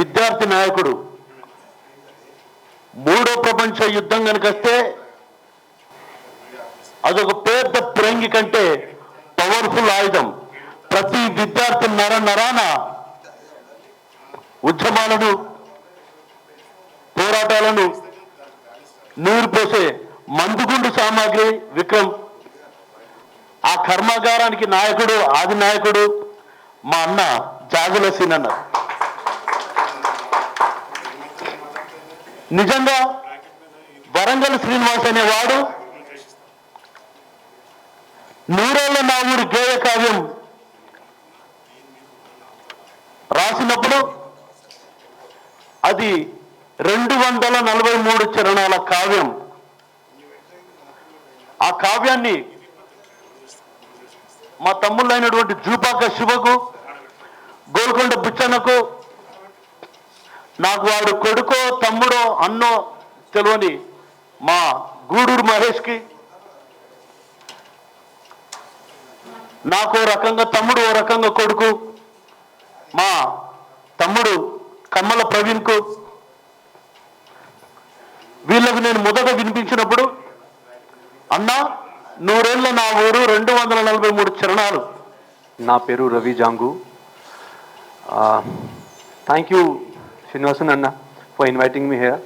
విద్యార్థి నాయకుడు. మూడో ప్రపంచ యుద్ధం కనుకొస్తే అదొక పెద్ద ప్రంగి కంటే పవర్ఫుల్ ఆయుధం. ప్రతి విద్యార్థి నర నరాన ఉద్యమాలను పోరాటాలను నూరు పోసే మందుగుండు సామాగ్రి విక్రమ్. ఆ కర్మాగారానికి నాయకుడు ఆది నాయకుడు మా అన్న జాగులసీన్ అన్నారు అన్న నిజంగా వరంగల్ శ్రీనివాస్ అనేవాడు నూరేళ్ళ నా ఊరు గేయ కావ్యం రాసినప్పుడు అది రెండు వందల నలభై మూడు చరణాల కావ్యం. ఆ కావ్యాన్ని మా తమ్ముళ్ళైనటువంటి జూపాక శివకు గోల్కొండ బుచ్చన్నకు నాకు వాడు కొడుకో తమ్ముడో అన్నో తెలియని మా గూడూరు మహేష్కి నాకు ఓ రకంగా తమ్ముడు ఓ రకంగా కొడుకు మా తమ్ముడు కమ్మల ప్రవీణ్కు వీళ్ళకు నేను మొదట వినిపించినప్పుడు అన్నా నూరేళ్ళ నా ఊరు రెండు వందల నలభై మూడు చరణాలు. నా పేరు Ravi Jangu. Thank you Srinivasan Anna for inviting me here.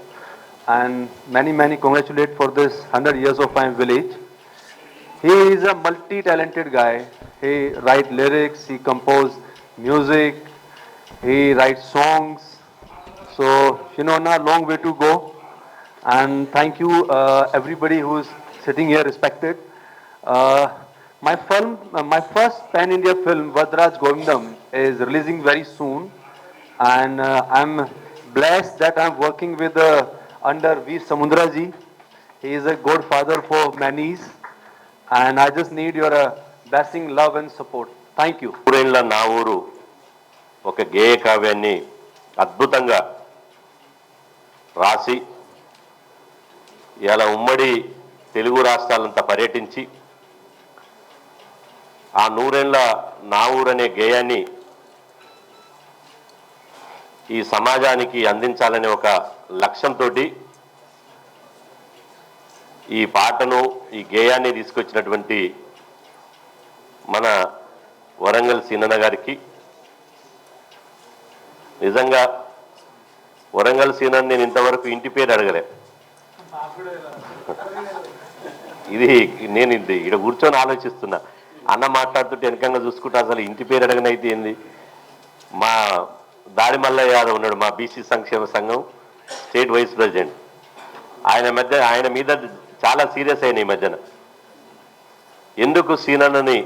And many, many congratulate for this 100 years of my village. He is a multi-talented guy. He write lyrics, he compose music, he writes songs. So, Shinona, long way to go. And thank you uh, everybody who is sitting here respected. Uh, my film, uh, my first Pan India film, Vadraj Govindam, is releasing very soon. And uh, I'm blessed that I'm working with uh, under Veer Samundraji. He is a good father for many, And I just need your uh, blessing, love and support. Thank you. ఊరేళ్ళ నా ఊరు ఒక గేయ కావ్యాన్ని అద్భుతంగా రాసి ఇలా ఉమ్మడి తెలుగు రాష్ట్రాలంతా పర్యటించి ఆ నూరేళ్ళ నా ఊరు అనే గేయాన్ని ఈ సమాజానికి అందించాలనే ఒక లక్ష్యంతో ఈ పాటను ఈ గేయాన్ని తీసుకొచ్చినటువంటి మన వరంగల్ సీనన్న గారికి నిజంగా వరంగల్ సీనన్న నేను ఇంతవరకు ఇంటి పేరు అడగలే. ఇది నేను ఇది ఇక్కడ కూర్చొని ఆలోచిస్తున్నా. అన్న మాట్లాడుతుంటే వెనకంగా చూసుకుంటే అసలు ఇంటి పేరు అడగనైతే ఏంది? మా దాడి మల్లయ్య యాదవ్ ఉన్నాడు మా బీసీ సంక్షేమ సంఘం స్టేట్ వైస్ ప్రెసిడెంట్. ఆయన మధ్య ఆయన మీద చాలా సీరియస్ అయిన ఈ మధ్యన. ఎందుకు సీనన్నని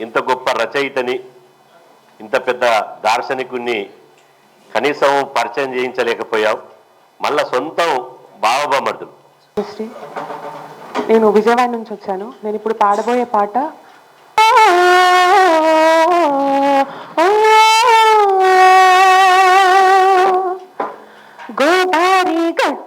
ఇంత గొప్ప రచయితని ఇంత పెద్ద దార్శనికుణ్ణి కనీసం పరిచయం చేయించలేకపోయావు? మళ్ళా సొంతం భావబొమ్మర్దులు నేను విజయవాడ నుంచి వచ్చాను. నేను ఇప్పుడు పాడబోయే పాట ಗೋಬಾರಿ ಗಟ್ಟ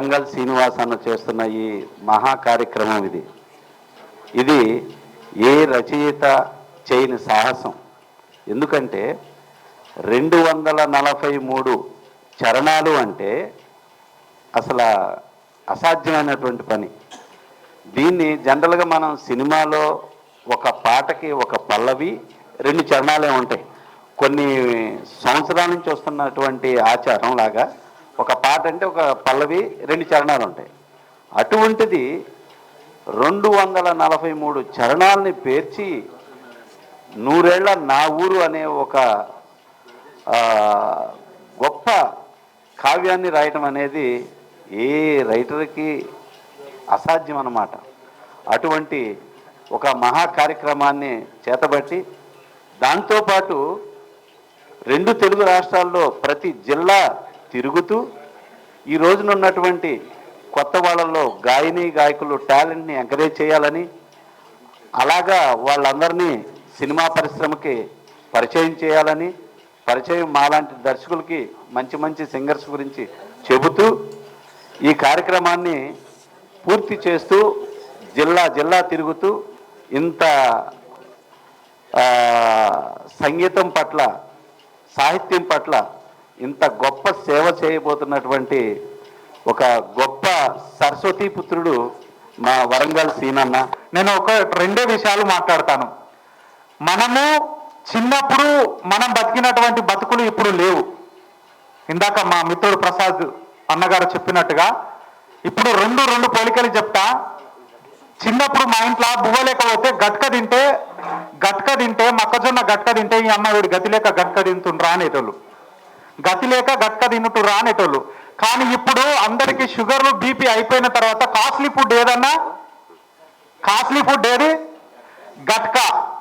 వరంగల్ శ్రీనివాస్ అన్న చేస్తున్న ఈ మహా కార్యక్రమం ఇది. ఇది ఏ రచయిత చేయని సాహసం. ఎందుకంటే రెండు వందల నలభై మూడు చరణాలు అంటే అసలు అసాధ్యమైనటువంటి పని. దీన్ని జనరల్గా మనం సినిమాలో ఒక పాటకి ఒక పల్లవి రెండు చరణాలే ఉంటాయి. కొన్ని సంవత్సరాల నుంచి వస్తున్నటువంటి ఆచారం లాగా ఒక పాట అంటే ఒక పల్లవి రెండు చరణాలు ఉంటాయి. అటువంటిది రెండు వందల నలభై మూడు చరణాలని పేర్చి నూరేళ్ళ నా ఊరు అనే ఒక గొప్ప కావ్యాన్ని రాయటం అనేది ఏ రైటర్కి అసాధ్యం అన్నమాట. అటువంటి ఒక మహా కార్యక్రమాన్ని చేతబట్టి దాంతోపాటు రెండు తెలుగు రాష్ట్రాల్లో ప్రతి జిల్లా తిరుగుతూ ఈ రోజున ఉన్నటువంటి కొత్త వాళ్ళల్లో గాయని గాయకులు టాలెంట్ని ఎంకరేజ్ చేయాలని అలాగా వాళ్ళందరినీ సినిమా పరిశ్రమకి పరిచయం చేయాలని పరిచయం మాలాంటి దర్శకులకి మంచి మంచి సింగర్స్ గురించి చెబుతూ ఈ కార్యక్రమాన్ని పూర్తి చేస్తూ జిల్లా జిల్లా తిరుగుతూ ఇంత సంగీతం పట్ల సాహిత్యం పట్ల ఇంత గొప్ప సేవ చేయబోతున్నటువంటి ఒక గొప్ప సరస్వతీ పుత్రుడు మా వరంగల్ సీనన్న. నేను ఒక రెండే విషయాలు మాట్లాడతాను. మనము చిన్నప్పుడు మనం బతికినటువంటి బతుకులు ఇప్పుడు లేవు. ఇందాక మా మిత్రుడు ప్రసాద్ అన్నగారు చెప్పినట్టుగా ఇప్పుడు రెండు రెండు పోలికలు చెప్తా. చిన్నప్పుడు మా ఇంట్లో బువ్వ లేకపోతే గట్క తింటే గట్క తింటే మొక్కజొన్న గట్క తింటే ఈ అమ్మ గతి లేక గట్క తింటుండ్రా అనేటోళ్ళు. గతి లేక గట్క రానేటోళ్ళు. కానీ ఇప్పుడు అందరికీ షుగర్లు బీపీ అయిపోయిన తర్వాత కాస్ట్లీ ఫుడ్ ఏదన్నా? కాస్ట్లీ ఫుడ్ ఏది? గట్కా.